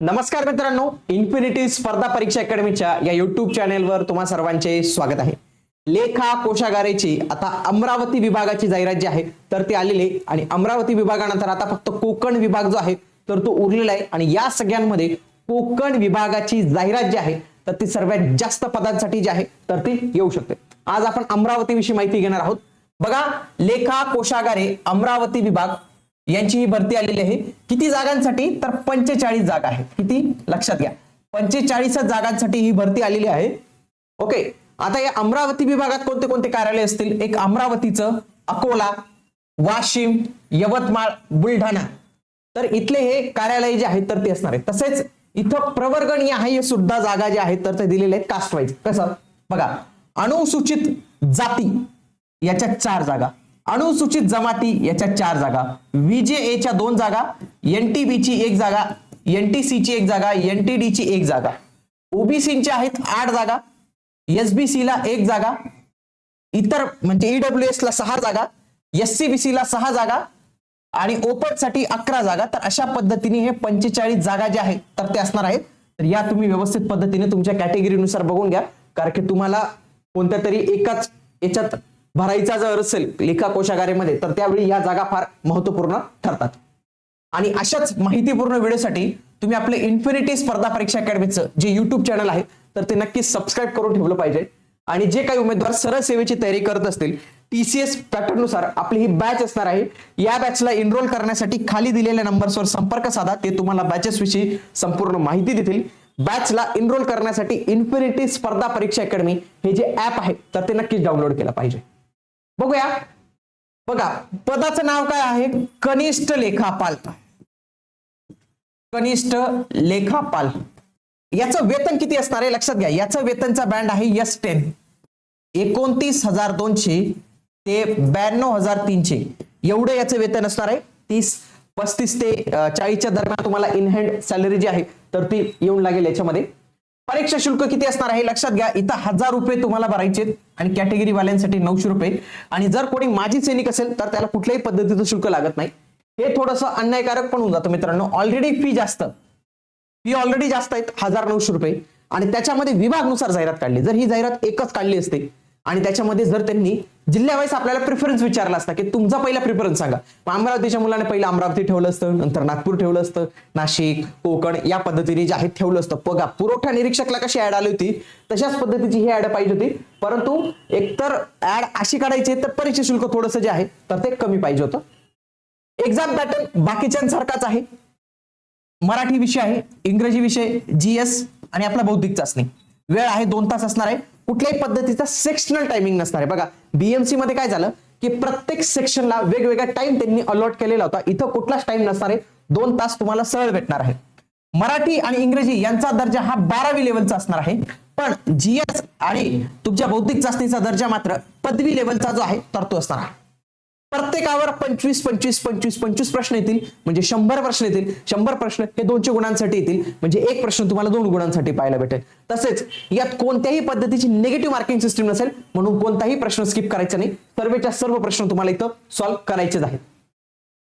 नमस्कार मित्रांनो इन्फिनिटी स्पर्धा परीक्षा अकॅडमीच्या या युट्यूब चॅनेलवर तुम्हा सर्वांचे स्वागत आहे. लेखा कोशागारेची आता अमरावती विभागाची जाहिरात जी आहे तर ती आलेली आहे. आणि अमरावती विभागानंतर आता फक्त कोकण विभाग जो आहे तर तो उरलेला आहे. आणि या सगळ्यांमध्ये कोकण विभागाची जाहिरात जी आहे तर ती सर्वात जास्त पदांसाठी जी आहे तर ती येऊ शकते. आज आपण अमरावतीविषयी माहिती घेणार आहोत. बघा लेखा कोशागारे अमरावती विभाग यांची ही भरती आलेली आहे. किती जागांसाठी? तर पंचेचाळीस जागा आहे. किती? लक्षात घ्या. पंचेचाळीस जागांसाठी ही भरती आलेली आहे. ओके. आता या अमरावती विभागात कोणते कोणते कार्यालय असतील? एक अमरावतीचं अकोला वाशिम यवतमाळ बुलढाणा. तर इथले हे कार्यालय जे आहेत तर ते असणार आहे तसेच इथं प्रवर्गणीय आहे हे सुद्धा जागा ज्या आहेत तर ते दिलेले आहेत. कास्ट वाईज कसं? बघा. अनुसूचित जाती याच्या चार जागा. अनुसूचित जमाती याच्या चार जागा. व्हीजेएच्या दोन जागा एनटीबी ची एक जागा एनटीसी ची एक जागा एनटीडी ची एक जागा. ओबीसीच्या आहेत आठ जागा एसबीसीला एक जागा इतर म्हणजे ईडब्ल्यू एस ला सहा जागा एससीबीसीला सहा जागा आणि ओपनसाठी अकरा जागा. तर अशा पद्धतीने हे पंचेचाळीस जागा ज्या आहेत तर ते असणार आहेत. तर या तुम्ही व्यवस्थित पद्धतीने तुमच्या कॅटेगरीनुसार बघून घ्या. कारण की तुम्हाला कोणत्या तरी एकाच याच्यात भरायचा जर असेल लेखा कोशागारेमध्ये तर त्यावेळी या जागा फार महत्त्वपूर्ण ठरतात. आणि अशाच माहितीपूर्ण व्हिडिओसाठी तुम्ही आपले इन्फिनिटी स्पर्धा परीक्षा अकॅडमीचं जे युट्यूब चॅनल आहे तर ते नक्की सबस्क्राईब करून ठेवलं पाहिजे. आणि जे काही उमेदवार सरळ सेवेची तयारी करत असतील टीसीएस पॅटर्ननुसार आपली ही बॅच असणार आहे. या बॅचला एनरोल करण्यासाठी खाली दिलेल्या नंबर्सवर संपर्क साधा ते तुम्हाला बॅचेस विषयी संपूर्ण माहिती देतील. बॅचला एनरोल करण्यासाठी इन्फिनिटी स्पर्धा परीक्षा अकॅडमी हे जे ऍप आहे तर ते नक्कीच डाउनलोड केलं पाहिजे. बघूया. बघा पदाचं नाव काय आहे? कनिष्ठ लेखापाल. कनिष्ठ लेखापाल. याचं वेतन किती असणार आहे? लक्षात घ्या. याचं वेतनचा बँड आहे यस टेन एकोणतीस हजार दोनशे ते ब्याण्णव हजार तीनशे. एवढं याचं वेतन असणार आहे? तीस पस्तीस ते चाळीसच्या दरम्यान तुम्हाला इन हँड सॅलरी जी आहे तर ती येऊन लागेल याच्यामध्ये. परीक्षा शुल्क किती असणार आहे? लक्षात घ्या इथं हजार रुपये तुम्हाला भरायचे आणि कॅटेगरी वाल्यांसाठी नऊशे रुपये. आणि जर कोणी माजी सैनिक असेल तर त्याला कुठल्याही पद्धतीचं शुल्क लागत नाही. हे थोडंसं अन्यायकारक पण होऊन जातं मित्रांनो. ऑलरेडी फी जास्त. फी ऑलरेडी जास्त आहेत हजार नऊशे रुपये. आणि त्याच्यामध्ये विभागनुसार जाहिरात काढली. जर ही जाहिरात एकच काढली असते आणि त्याच्यामध्ये जर त्यांनी जिल्ह्यावाईज आपल्याला प्रिफरन्स विचारला असता की तुमचा पहिला प्रिफरन्स सांगा. मग अमरावतीच्या मुलाने पहिलं अमरावती ठेवलं असतं नंतर नागपूर ठेवलं असतं नाशिक कोकण या पद्धतीने जे आहे ठेवलं असतं. बघा पुरवठा निरीक्षकला कशी ऍड आली होती तशाच पद्धतीची ही ऍड पाहिजे होती. परंतु एकतर ऍड अशी काढायची तर परीक्षा शुल्क थोडंसं जे आहे तर ते कमी पाहिजे होतं. एक्झाम पॅटर्न बाकीच्यांसारखाच आहे. मराठी विषय आहे इंग्रजी विषय जीएस आणि आपला बौद्धिक चाचणी. वेळ आहे दोन तास असणार आहे. कुठल्याही पद्धतीचा सेक्शनल टायमिंग नसणार आहे. बघा बीएमसी मध्ये काय झालं की प्रत्येक सेक्शनला वेगवेगळा टाइम त्यांनी अलॉट केलेला होता. इथं कुठलाच टाइम नसणार आहे. दोन तास तुम्हाला सरळ भेटणार आहे. मराठी आणि इंग्रजी यांचा दर्जा हा बारावी लेवलचा असणार आहे. पण जीएस आणि तुमच्या बौद्धिक चाचणीचा दर्जा मात्र पदवी लेवलचा जो आहे तर तो असणार आहे. प्रत्येकावर पंचवीस पंचवीस पंचवीस पंचवीस प्रश्न येतील. म्हणजे शंभर प्रश्न येतील. शंभर प्रश्न हे दोनशे गुणांसाठी येतील. म्हणजे एक प्रश्न तुम्हाला दोन गुणांसाठी पाहायला भेटेल. तसेच यात कोणत्याही पद्धतीची निगेटिव्ह मार्किंग सिस्टीम नसेल म्हणून कोणताही प्रश्न स्किप करायचा नाही. सर्वेच्या सर्व प्रश्न तुम्हाला इथं सॉल्व्ह करायचेच आहेत.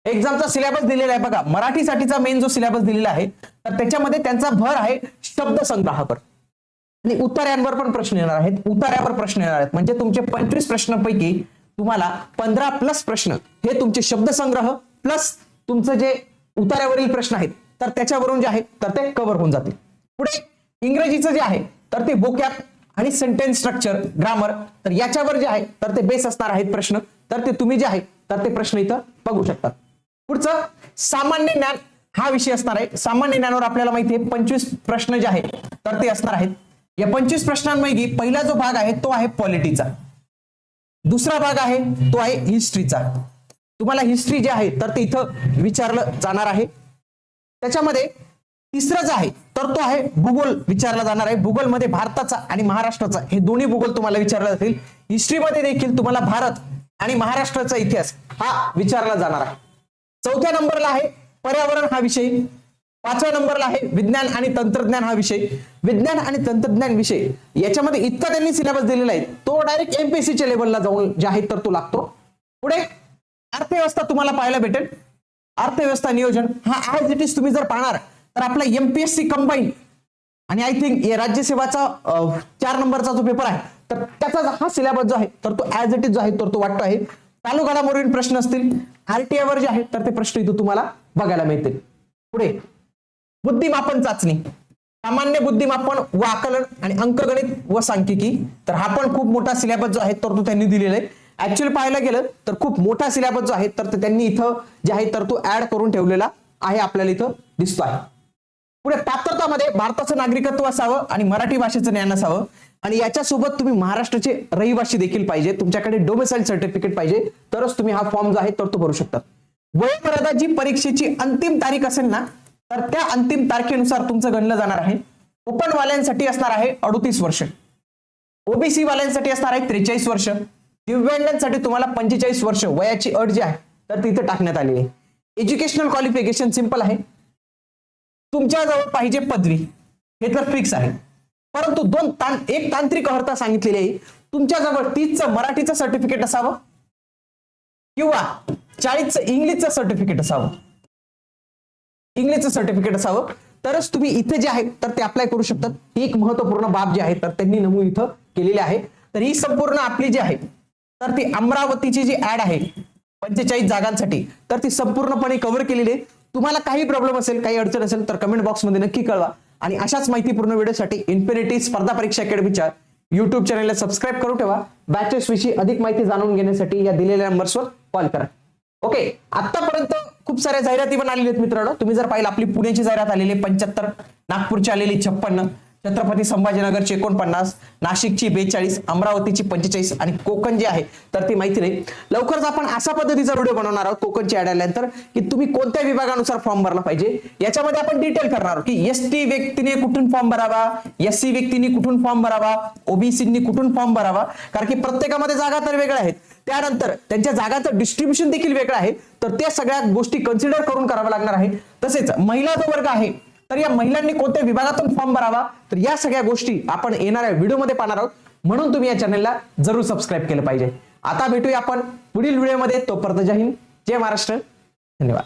एक्झामचा सिलेबस दिलेला आहे बघा. मराठीसाठीचा मेन जो सिलेबस दिलेला आहे तर त्याच्यामध्ये त्यांचा भर आहे शब्द संग्रहावर आणि उतार्यांवर पण प्रश्न येणार आहेत. उतार्यावर प्रश्न येणार आहेत. म्हणजे तुमचे पंचवीस प्रश्नांपैकी तुम्हाला पंधरा प्लस प्रश्न हे तुमचे शब्दसंग्रह प्लस तुमचं जे उतार्यावरील प्रश्न आहेत तर त्याच्यावरून जे आहेत तर ते कव्हर होऊन जातील. पुढे इंग्रजीचं जे आहे तर ते बोक्यात आणि सेंटेन्स स्ट्रक्चर ग्रामर तर याच्यावर जे आहे तर ते बेस असणार आहेत प्रश्न. तर ते तुम्ही जे आहे तर ते प्रश्न इथं बघू शकतात पुढचं सामान्य ज्ञान हा विषय असणार आहे. सामान्य ज्ञानावर आपल्याला माहिती आहे पंचवीस प्रश्न जे आहेत तर ते असणार आहेत. या पंचवीस प्रश्नांपैकी पहिला जो भाग आहे तो आहे पॉलिटीचा दुसरा भाग आहे तो आहे हिस्ट्रीचा. तुम्हाला हिस्ट्री जे आहे तर ते इथं विचारलं जाणार आहे. त्याच्यामध्ये तिसरं जे आहे तर तो आहे भूगोल विचारला जाणार आहे. भूगोलमध्ये भारताचा आणि महाराष्ट्राचा हे दोन्ही भूगोल तुम्हाला विचारले जातील. हिस्ट्रीमध्ये देखील तुम्हाला भारत आणि महाराष्ट्राचा इतिहास हा विचारला जाणार आहे. चौथ्या नंबरला आहे पर्यावरण हा विषय. पाचव्या नंबरला आहे विज्ञान आणि तंत्रज्ञान हा विषय. विज्ञान आणि तंत्रज्ञान विषय. याच्यामध्ये इतका त्यांनी सिलेबस दिलेला आहे. तो डायरेक्ट एमपीएससीच्या लेवलला जाऊन जे आहे तर तो लागतो. पुढे अर्थव्यवस्था तुम्हाला पाहायला भेटेल. अर्थव्यवस्था नियोजन. हा ऍज इट इज तुम्ही जर पाहणार तर आपला एमपीएससी कंबाईन आणि आय थिंक राज्यसेवाचा चार नंबरचा जो पेपर आहे तर त्याचा हा सिलेबस जो आहे तर तो ऍज इट इज जो आहे तर तो वाटतो आहे. चालू घडामोडीन प्रश्न असतील. आरटीआयवर जे आहेत तर ते प्रश्न इथं तुम्हाला बघायला मिळतील. पुढे बुद्धिमापन चाचणी. सामान्य बुद्धिमापन व आकलन आणि अंकगणित व सांख्यिकी. तर हा पण खूप मोठा सिलेबस जो आहे तर तो त्यांनी दिलेला आहे. ऍक्च्युअली पाहायला गेलं तर खूप मोठा सिलेबस जो आहे तर त्यांनी इथं जे आहे तर तो ऍड करून ठेवलेला आहे आपल्याला इथं दिसतो आहे पुढे पात्रतामध्ये भारताचं नागरिकत्व असावं आणि मराठी भाषेचं ज्ञान असावं. आणि याच्यासोबत तुम्ही महाराष्ट्राचे रहिवासी देखील पाहिजे. तुमच्याकडे डोमिसाईल सर्टिफिकेट पाहिजे. तरच तुम्ही हा फॉर्म जो आहे तर तो भरू शकता. वयोमर्यादा जी परीक्षेची अंतिम तारीख असेल ना तर त्या अंतिम तारखेनुसार तुमचं गणलं जाणार आहे. ओपन वाल्यांसाठी असणार आहे अडतीस वर्ष. ओबीसी वाल्यांसाठी असणार आहे त्रेचाळीस वर्ष. दिव्यांगांसाठी तुम्हाला पंचेचाळीस वर्ष वयाची अट जी आहे तर तिथे टाकण्यात आली आहे. एज्युकेशनल क्वालिफिकेशन सिंपल आहे. तुमच्याजवळ पाहिजे पदवी. हे तर फिक्स आहे. परंतु दोन तां एक तांत्रिक अर्हता सांगितलेली आहे. तुमच्याजवळ तीसचं मराठीचं सर्टिफिकेट असावं किंवा चाळीसचं इंग्लिशचं सर्टिफिकेट असावं. इंग्लिशचं सर्टिफिकेट असावं. तरच तुम्ही इथे जे आहे तर ते अप्लाय करू शकतात. ही एक महत्त्वपूर्ण बाब जी आहे तर त्यांनी नमूद इथं केलेली आहे. तर ही संपूर्ण आपली जी आहे तर ती अमरावतीची जी ऍड आहे पंचेचाळीस जागांसाठी तर ती संपूर्णपणे कव्हर केलेली आहे. तुम्हाला काही प्रॉब्लेम असेल काही अडचण असेल तर कमेंट बॉक्समध्ये नक्की कळवा. आणि अशाच माहितीपूर्ण व्हिडिओसाठी इन्फिनिटी स्पर्धा परीक्षा अकॅडमीच्या युट्यूब चॅनलला सबस्क्राईब करून ठेवा. बॅचेस विषयी अधिक माहिती जाणून घेण्यासाठी या दिलेल्या नंबर्सवर कॉल करा. ओके आतापर्यंत खूप साऱ्या जाहिराती पण आलेल्या आहेत मित्रांनो. तुम्ही जर पाहिलं आपली पुण्याची जाहिरात आलेली आहे पंच्याहत्तर नागपूरची आलेली छप्पन्न छत्रपती संभाजीनगरची एकोणपन्नास नाशिकची बेचाळीस अमरावतीची पंचेचाळीस आणि कोकण जे आहे तर ती माहिती नाही. लवकरच आपण अशा पद्धतीचा व्हिडिओ बनवणार आहोत कोकणची ऍड आल्यानंतर की तुम्ही कोणत्या विभागानुसार फॉर्म भरला पाहिजे याच्यामध्ये आपण डिटेल करणार आहोत की एस टी व्यक्तीने कुठून फॉर्म भरावा एस सी व्यक्तीने कुठून फॉर्म भरावा ओबीसीनी कुठून फॉर्म भरावा कारण की प्रत्येकामध्ये जागा तर वेगळ्या आहेत. त्यानंतर त्यांच्या जागांचं डिस्ट्रीब्युशन देखील वेगळं आहे. तर त्या सगळ्या गोष्टी कन्सिडर करून करावं लागणार आहे. तसेच महिला जो वर्ग आहे. तर या महिलांनी कोणत्या विभागातून फॉर्म भरावा? तर या सगळ्या गोष्टी आपण येणाऱ्या व्हिडिओमध्ये पाहणार आहोत. म्हणून तुम्ही या चॅनलला जरूर सबस्क्राईब केलं पाहिजे. आता भेटूया आपण पुढील व्हिडिओमध्ये. तोपर्यंत जय हिंद जय महाराष्ट्र. धन्यवाद.